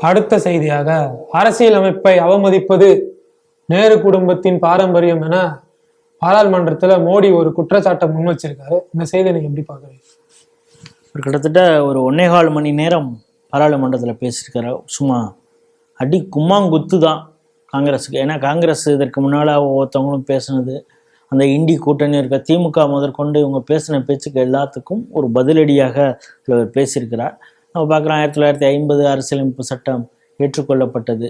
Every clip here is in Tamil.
அடுத்த செய்தியாக அரசியலமைப்பை அவமதிப்பது நேரு குடும்பத்தின் பாரம்பரியம் என பாராளுமன்றத்துல மோடி ஒரு குற்றச்சாட்டை முன் வச்சிருக்காரு. இந்த செய்தியை நீங்க எப்படி பார்க்குறீங்க? ஒரு கிட்டத்தட்ட ஒரு ஒன்னேகால் மணி நேரம் பாராளுமன்றத்தில் பேசியிருக்காரு. சும்மா அடி கும்மாங்குத்து தான் காங்கிரஸுக்கு. ஏன்னா காங்கிரஸ் இதற்கு முன்னால் ஒவ்வொருத்தவங்களும் பேசுனது அந்த இண்டி கூட்டணி இருக்க திமுக முதற்கொண்டு இவங்க பேசின பேச்சுக்கு எல்லாத்துக்கும் ஒரு பதிலடியாக இவர் பேசியிருக்கிறார். நம்ம பார்க்குறோம் ஆயிரத்தி தொள்ளாயிரத்தி ஐம்பது அரசியலமைப்பு சட்டம் ஏற்றுக்கொள்ளப்பட்டது.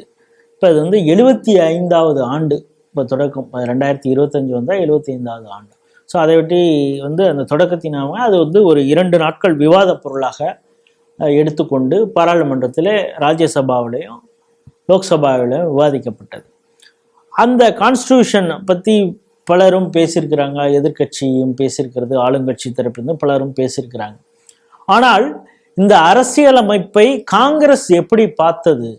இப்போ அது வந்து எழுபத்தி ஐந்தாவது ஆண்டு. இப்போ தொடக்கம். ரெண்டாயிரத்தி இருபத்தஞ்சு வந்தால் எழுபத்தி ஐந்தாவது ஆண்டு. ஸோ அதை ஒட்டி வந்து அந்த தொடக்கத்தினாக அது வந்து ஒரு இரண்டு நாட்கள் விவாத பொருளாக எடுத்துக்கொண்டு பாராளுமன்றத்தில் ராஜ்யசபாவிலையும் லோக்சபாவிலையும் விவாதிக்கப்பட்டது. அந்த கான்ஸ்டியூஷன் பற்றி பலரும் பேசியிருக்கிறாங்க. எதிர்க்கட்சியும் பேசியிருக்கிறது. ஆளுங்கட்சி தரப்பிலிருந்து பலரும் பேசியிருக்கிறாங்க. ஆனால் இந்த அரசியலமைப்பை காங்கிரஸ் எப்படி பார்த்தது?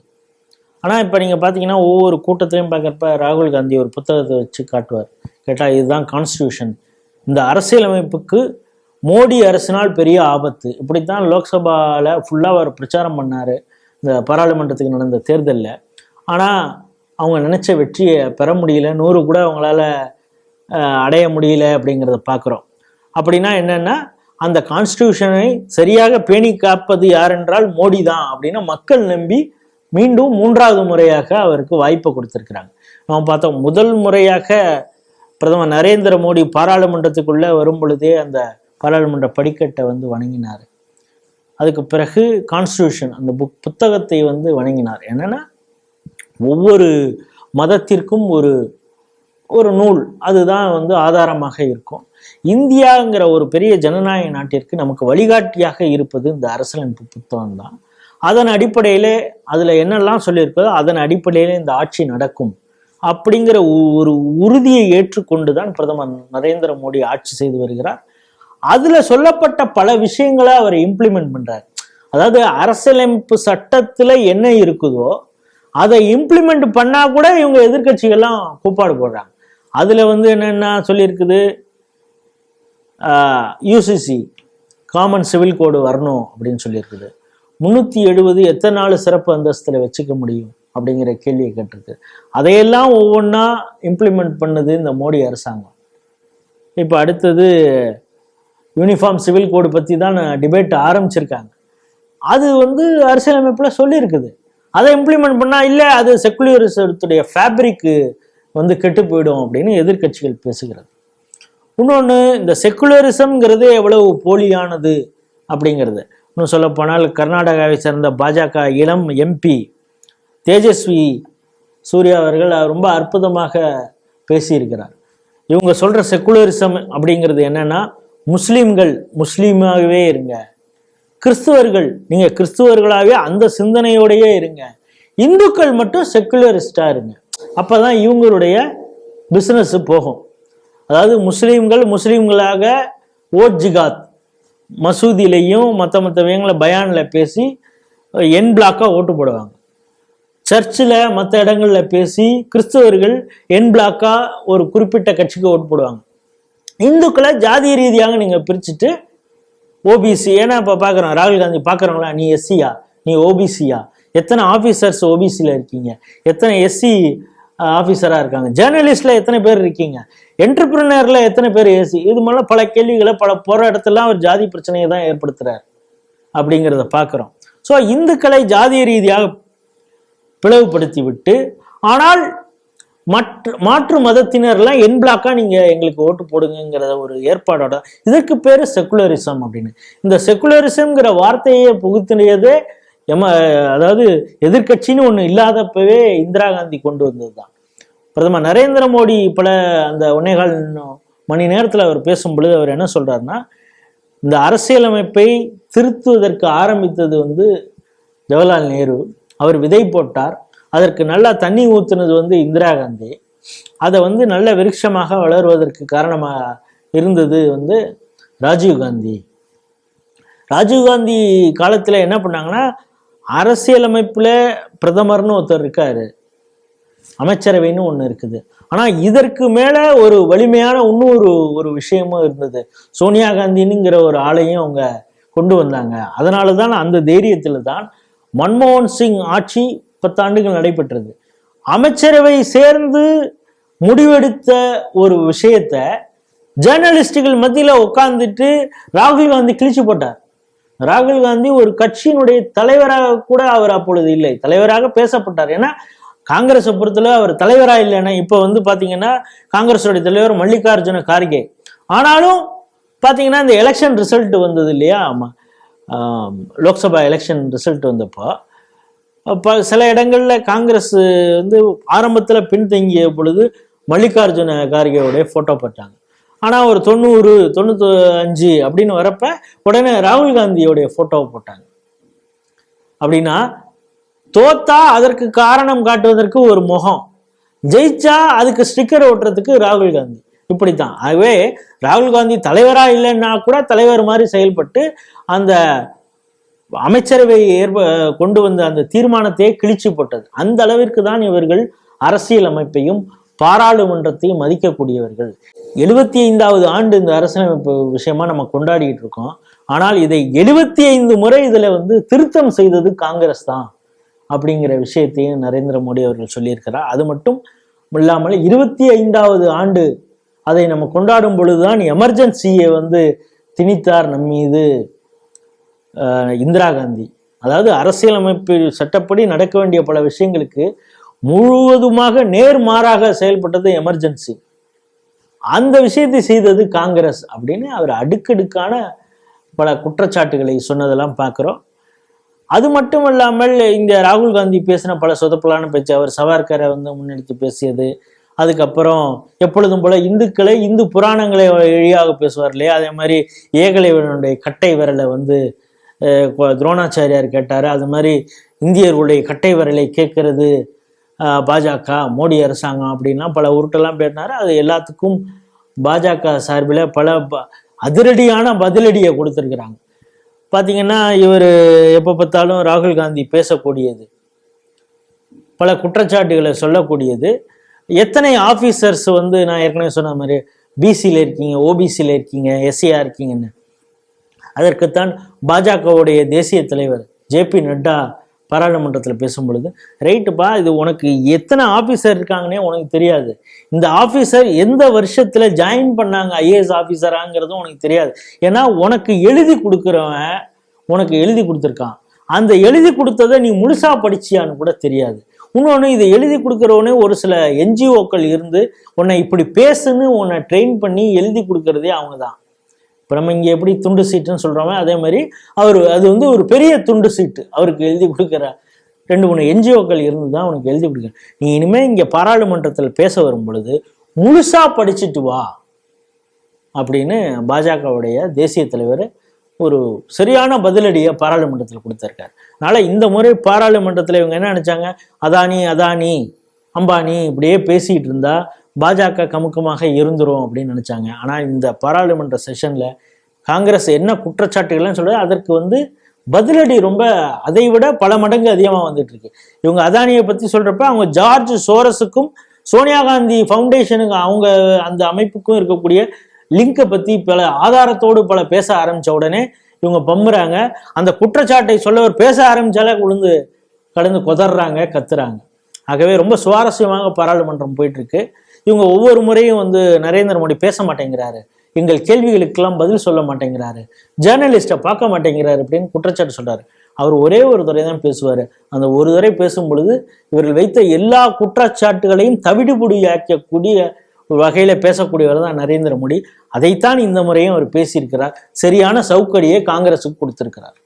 ஆனால் இப்போ நீங்கள் பார்த்தீங்கன்னா ஒவ்வொரு கூட்டத்திலையும் பார்க்குறப்ப ராகுல் காந்தி ஒரு புத்தகத்தை வச்சு காட்டுவார். கேட்டால் இதுதான் கான்ஸ்டியூஷன் இந்த அரசியலமைப்புக்கு மோடி அரசினால் பெரிய ஆபத்து. இப்படித்தான் லோக்சபாவில் ஃபுல்லாக அவர் பிரச்சாரம் பண்ணார். இந்த பாராளுமன்றத்துக்கு நடந்த தேர்தலில். ஆனால் அவங்க நினச்ச வெற்றியை பெற முடியல. நூறு கூட அவங்களால அடைய முடியல அப்படிங்கிறத பார்க்குறோம் அப்படின்னா என்னென்னா அந்த கான்ஸ்டியூஷனை சரியாக பேணி காப்பது யார் என்றால் மோடி தான் அப்படின்னு மக்கள் நம்பி மீண்டும் மூன்றாவது முறையாக அவருக்கு வாய்ப்பை கொடுத்துருக்குறாங்க. நம்ம பார்த்தோம் முதல் முறையாக பிரதமர் நரேந்திர மோடி பாராளுமன்றத்துக்குள்ளே வரும் பொழுதே அந்த பாராளுமன்ற படிக்கட்டை வந்து வணங்கினார். அதுக்கு பிறகு கான்ஸ்டியூஷன் அந்த புக் புத்தகத்தை வந்து வணங்கினார். என்னென்னா ஒவ்வொரு மதத்திற்கும் ஒரு ஒரு நூல் அதுதான் வந்து ஆதாரமாக இருக்கும். இந்தியாங்கிற ஒரு பெரிய ஜனநாயக நாட்டிற்கு நமக்கு வழிகாட்டியாக இருப்பது இந்த அரசியலமைப்பு புத்தகம் தான் அதன் அடிப்படையிலே அதில் என்னெல்லாம் சொல்லியிருக்கோ அதன் அடிப்படையிலே இந்த ஆட்சி நடக்கும். அப்படிங்கிற ஒரு உறுதியை ஏற்றுக்கொண்டு தான் பிரதமர் நரேந்திர மோடி ஆட்சி செய்து வருகிறார். அதில் சொல்லப்பட்ட பல விஷயங்களை அவர் இம்ப்ளிமெண்ட் பண்ணுறார் அதாவது அரசியலமைப்பு சட்டத்தில் என்ன இருக்குதோ அதை இம்ப்ளிமெண்ட் பண்ணால் கூட இவங்க எதிர்க்கட்சிகள்லாம் கூப்பாடு போடுறாங்க. அதில் வந்து என்னென்ன சொல்லியிருக்குது? யூசிசி காமன் சிவில் கோடு வரணும் அப்படின்னு சொல்லியிருக்குது. முந்நூற்றி எழுபது எத்தனை நாள் சிறப்பு அந்தஸ்தில் வச்சுக்க முடியும் அப்படிங்கிற கேள்வியை கேட்டிருக்கு. அதையெல்லாம் ஒவ்வொன்றா இம்ப்ளிமெண்ட் பண்ணுது இந்த மோடி அரசாங்கம். இப்போ அடுத்தது யூனிஃபார்ம் சிவில் கோடு பற்றி தான் டிபேட் ஆரம்பிச்சிருக்காங்க. அது வந்து அரசியலமைப்பில் சொல்லியிருக்குது. அதை இம்ப்ளிமெண்ட் பண்ணால் இல்லை அது செக்குலரிசத்துடைய ஃபேப்ரிக்கு வந்து கெட்டு போயிடும் அப்படின்னு எதிர்க்கட்சிகள் பேசுகிறது. இன்னொன்று இந்த செக்குலரிசம்ங்கிறது எவ்வளவு போலியானது அப்படிங்கிறது. இன்னும் சொல்லப்போனால் கர்நாடகாவை சேர்ந்த பாஜக இளம் எம்பி தேஜஸ்வி சூர்யா அவர்கள் ரொம்ப அற்புதமாக பேசியிருக்கிறார். இவங்க சொல்கிற செக்குலரிசம் அப்படிங்கிறது என்னென்னா முஸ்லீம்கள் முஸ்லீமாகவே இருங்க. கிறிஸ்துவர்கள் நீங்கள் கிறிஸ்துவர்களாகவே அந்த சிந்தனையோடையே இருங்க. இந்துக்கள் மட்டும் செக்குலரிஸ்டா இருங்க. அப்போ தான் இவங்களுடைய பிஸ்னஸ் போகும். அதாவது முஸ்லீம்கள் முஸ்லீம்களாக ஓட் ஜிகாத் மசூதியிலையும் மற்ற மற்ற விஷயங்களை பயானில் பேசி என் பிளாக்காக ஓட்டு போடுவாங்க. சர்ச்சில் மற்ற இடங்களில் பேசி கிறிஸ்தவர்கள் என் பிளாக்காக ஒரு குறிப்பிட்ட கட்சிக்கு ஓட்டு போடுவாங்க. இந்துக்களை ஜாதி ரீதியாக நீங்கள் பிரிச்சுட்டு ஓபிசி ஏன்னா இப்போ பார்க்குறோம் ராகுல் காந்தி பார்க்குறவங்களா நீ எஸ்சியா நீ ஓபிசியா எத்தனை ஆஃபீஸர்ஸ் ஓபிசியில் இருக்கீங்க? எத்தனை எஸ்சி ஆஃபீஸராக இருக்காங்க. ஜேர்னலிஸ்டில் எத்தனை பேர் இருக்கீங்க? என்டர்பிரினரில் எத்தனை பேர் ஏசி? இது மாதிரிலாம் பல கேள்விகளை பல போராட்டத்தெல்லாம் அவர் ஜாதி பிரச்சனையை தான் ஏற்படுத்துகிறார் அப்படிங்கிறத பார்க்குறோம். ஸோ இந்துக்களை ஜாதிய ரீதியாக பிளவுபடுத்தி விட்டு ஆனால் மற்ற மாற்று மதத்தினர்லாம் என் பிளாக்காக நீங்கள் எங்களுக்கு ஓட்டு போடுங்கிறத ஒரு ஏற்பாடோட இதற்கு பேர் செக்குலரிசம் அப்படின்னு. இந்த செக்குலரிசம்ங்கிற வார்த்தையை புகுத்தினதே எம அதாவது எதிர்க்கட்சின்னு ஒன்று இல்லாதப்பவே இந்திரா காந்தி கொண்டு வந்தது தான் பிரதமர் நரேந்திர மோடி பல அந்த ஒன்னேகால் மணி நேரத்தில் அவர் பேசும் பொழுது அவர் என்ன சொல்கிறாருன்னா இந்த அரசியலமைப்பை திருத்துவதற்கு ஆரம்பித்தது வந்து ஜவஹர்லால் நேரு. அவர் விதை போட்டார். அதற்கு நல்லா தண்ணி ஊற்றுனது வந்து இந்திரா காந்தி. அதை வந்து நல்ல விருட்சமாக வளருவதற்கு காரணமாக இருந்தது வந்து ராஜீவ் காந்தி. ராஜீவ் காந்தி காலத்தில் என்ன பண்ணாங்கன்னா அரசியலமைப்பில் பிரதமர்னு ஒருத்தர் இருக்காரு. அமைச்சரவைன்னு ஒன்று இருக்குது. ஆனால் இதற்கு மேலே ஒரு வலிமையான இன்னொரு ஒரு விஷயமும் இருந்தது. சோனியா காந்தினுங்கிற ஒரு ஆளையும் அவங்க கொண்டு வந்தாங்க. அதனால தான் அந்த தைரியத்தில் தான் மன்மோகன் சிங் ஆட்சி பத்தாண்டுகள் நடைபெற்றது. அமைச்சரவை சேர்ந்து முடிவெடுத்த ஒரு விஷயத்த ஜேர்னலிஸ்டுகள் மத்தியில் உட்காந்துட்டு ராகுல் காந்தி கிழிச்சு போட்டார். ராகுல் காந்தி ஒரு கட்சியினுடைய தலைவராக கூட அவர் அப்பொழுது இல்லை. தலைவராக பேசப்பட்டார். ஏன்னா காங்கிரஸை பொறுத்தளவு அவர் தலைவராக இல்லைன்னா இப்போ வந்து பார்த்தீங்கன்னா காங்கிரஸோடைய தலைவர் மல்லிகார்ஜுன கார்கே. ஆனாலும் பார்த்தீங்கன்னா இந்த எலெக்ஷன் ரிசல்ட் வந்தது இல்லையா? ஆமாம் லோக்சபா எலெக்ஷன் ரிசல்ட் வந்தப்போ இப்போ சில இடங்களில் காங்கிரஸ் வந்து ஆரம்பத்தில் பின்தங்கிய பொழுது மல்லிகார்ஜுன கார்கேவுடைய ஃபோட்டோ போட்டாங்க. ஆனா ஒரு தொண்ணூறு தொண்ணூத்தி அஞ்சு அப்படின்னு வரப்ப உடனே ராகுல் காந்தியோடைய போட்டோவை போட்டாங்க. அப்படின்னா தோத்தா அதற்கு காரணம் காட்டுவதற்கு ஒரு முகம். ஜெயிச்சா அதுக்கு ஸ்டிக்கர் ஓட்டுறதுக்கு ராகுல் காந்தி. இப்படித்தான். ஆகவே ராகுல் காந்தி தலைவரா இல்லைன்னா கூட தலைவர் மாதிரி செயல்பட்டு அந்த அமைச்சரவை ஏற்ப கொண்டு வந்த அந்த தீர்மானத்தையே கிழிச்சு போட்டது. அந்த அளவிற்கு தான் இவர்கள் அரசியல் அமைப்பையும் பாராளுமன்றத்தையும் மதிக்கக்கூடியவர்கள். எழுபத்தி ஐந்தாவது ஆண்டு இந்த அரசியலமைப்பு விஷயமா நம்ம கொண்டாடிட்டு இருக்கோம். ஆனால் இதை எழுபத்தி ஐந்து முறை இதுல வந்து திருத்தம் செய்தது காங்கிரஸ் தான் அப்படிங்கிற விஷயத்தையும் நரேந்திர மோடி அவர்கள் சொல்லியிருக்கிறார். அது மட்டும் இல்லாமல் இருபத்தி ஐந்தாவது ஆண்டு அதை நம்ம கொண்டாடும் பொழுதுதான் எமர்ஜென்சியை வந்து திணித்தார் நம் மீது இந்திரா காந்தி. அதாவது அரசியலமைப்பு சட்டப்படி நடக்க வேண்டிய பல விஷயங்களுக்கு முழுவதுமாக நேர்மாறாக செயல்பட்டது எமர்ஜென்சி. அந்த விஷயத்தை செய்தது காங்கிரஸ் அப்படின்னு அவர் அடுக்கடுக்கான பல குற்றச்சாட்டுகளை சொன்னதெல்லாம் பார்க்குறோம். அது மட்டும் இல்லாமல் இந்த ராகுல் காந்தி பேசின பல சொதப்பலான பேச்சு அவர் சவார்கரை வந்து முன்னெடுத்து பேசியது அதுக்கப்புறம் எப்பொழுதும் போல இந்துக்களை இந்து புராணங்களை எழியாக பேசுவார் இல்லையா? அதே மாதிரி ஏகலைவனுடைய கட்டை விரலை வந்து துரோணாச்சாரியார் கேட்டார். அது மாதிரி இந்தியர்களுடைய கட்டை விரலை கேட்கறது பாஜக மோடி அரசாங்கம் அப்படின்லாம் பல உருட்டெல்லாம் பேசினாரு. அது எல்லாத்துக்கும் பாஜக சார்பில் பல ப- அதிரடியான பதிலடியை கொடுத்துருக்குறாங்க. பார்த்தீங்கன்னா இவர் எப்போ பார்த்தாலும் ராகுல் காந்தி பேசக்கூடியது. பல குற்றச்சாட்டுகளை சொல்லக்கூடியது. எத்தனை ஆஃபீஸர்ஸ் வந்து நான் ஏற்கனவே சொன்ன மாதிரி பிசியில் இருக்கீங்க ஓபிசியில் இருக்கீங்க எஸ்சியா இருக்கீங்கன்னு. அதற்குத்தான் பாஜகவுடைய தேசிய தலைவர் ஜேபி நட்டா பாராளுமன்றத்தில் பேசும் பொழுது ரைட்டுப்பா இது உனக்கு எத்தனை ஆஃபீஸர் இருக்காங்கன்னே உனக்கு தெரியாது. இந்த ஆஃபீஸர் எந்த வருஷத்துல ஜாயின் பண்ணாங்க ஐஏஎஸ் ஆஃபீஸராங்கிறதும் உனக்கு தெரியாது. ஏன்னா உனக்கு எழுதி கொடுக்குறவன் உனக்கு எழுதி கொடுத்துருக்கான். அந்த எழுதி கொடுத்ததை நீ முழுசா படிச்சியான்னு கூட தெரியாது. இன்னொன்று இதை எழுதி கொடுக்குறவனே ஒரு சில என்ஜிஓக்கள் இருந்து உன்னை இப்படி பேசுன்னு உன்னை ட்ரெயின் பண்ணி எழுதி கொடுக்கறதே அவங்க தான் இப்போ நம்ம இங்கே எப்படி துண்டு சீட்டுன்னு சொல்கிறோமோ அதே மாதிரி அவர் அது வந்து ஒரு பெரிய துண்டு சீட்டு. அவருக்கு எழுதி கொடுக்குற ரெண்டு மூணு என்ஜிஓக்கள் இருந்து தான் அவனுக்கு எழுதி கொடுக்குற. நீ இனிமேல் இங்கே பாராளுமன்றத்தில் பேச வரும் பொழுது முழுசாக படிச்சுட்டு வா அப்படின்னு பாஜகவுடைய தேசிய தலைவர் ஒரு சரியான பதிலடியை பாராளுமன்றத்தில் கொடுத்துருக்காரு. அதனால் இந்த முறை பாராளுமன்றத்தில் இவங்க என்ன நினச்சாங்க? அதானி அதானி அம்பானி இப்படியே பேசிகிட்டு இருந்தால் பாஜக கமுக்கமாக இருந்துரும் அப்படின்னு நினச்சாங்க. ஆனால் இந்த பாராளுமன்ற செஷனில் காங்கிரஸ் என்ன குற்றச்சாட்டுகள்லாம் சொல்றது அதற்கு வந்து பதிலடி ரொம்ப அதை விட பல மடங்கு அதிகமாக வந்துட்டு இருக்கு இவங்க அதானியை பற்றி சொல்கிறப்ப அவங்க ஜார்ஜ் சோரஸுக்கும் சோனியா காந்தி ஃபவுண்டேஷனுக்கு அவங்க அந்த அமைப்புக்கும் இருக்கக்கூடிய லிங்கை பற்றி பல ஆதாரத்தோடு பல பேச ஆரம்பித்த உடனே இவங்க பம்புறாங்க அந்த குற்றச்சாட்டை சொல்லவர் பேச ஆரம்பிச்சாலே உளுந்து கடந்து கொதறாங்க கத்துறாங்க. ஆகவே ரொம்ப சுவாரஸ்யமாக பாராளுமன்றம் போயிட்டு இருக்கு இவங்க ஒவ்வொரு முறையும் வந்து நரேந்திர மோடி பேச மாட்டேங்கிறாரு. எங்கள் கேள்விகளுக்கெல்லாம் பதில் சொல்ல மாட்டேங்கிறாரு. ஜேர்னலிஸ்ட்டை பார்க்க மாட்டேங்கிறாரு அப்படின்னு குற்றச்சாட்டு சொல்றாரு. அவர் ஒரே ஒரு துறை தான் பேசுவார். அந்த ஒரு துறை பேசும் பொழுது இவர்கள் வைத்த எல்லா குற்றச்சாட்டுகளையும் தவிடுபொடியாக்கக்கூடிய ஒரு வகையில பேசக்கூடியவர் தான் நரேந்திர மோடி. அதைத்தான் இந்த முறையும் அவர் பேசியிருக்கிறார். சரியான சவுக்கடியை காங்கிரஸுக்கு கொடுத்திருக்கிறார்.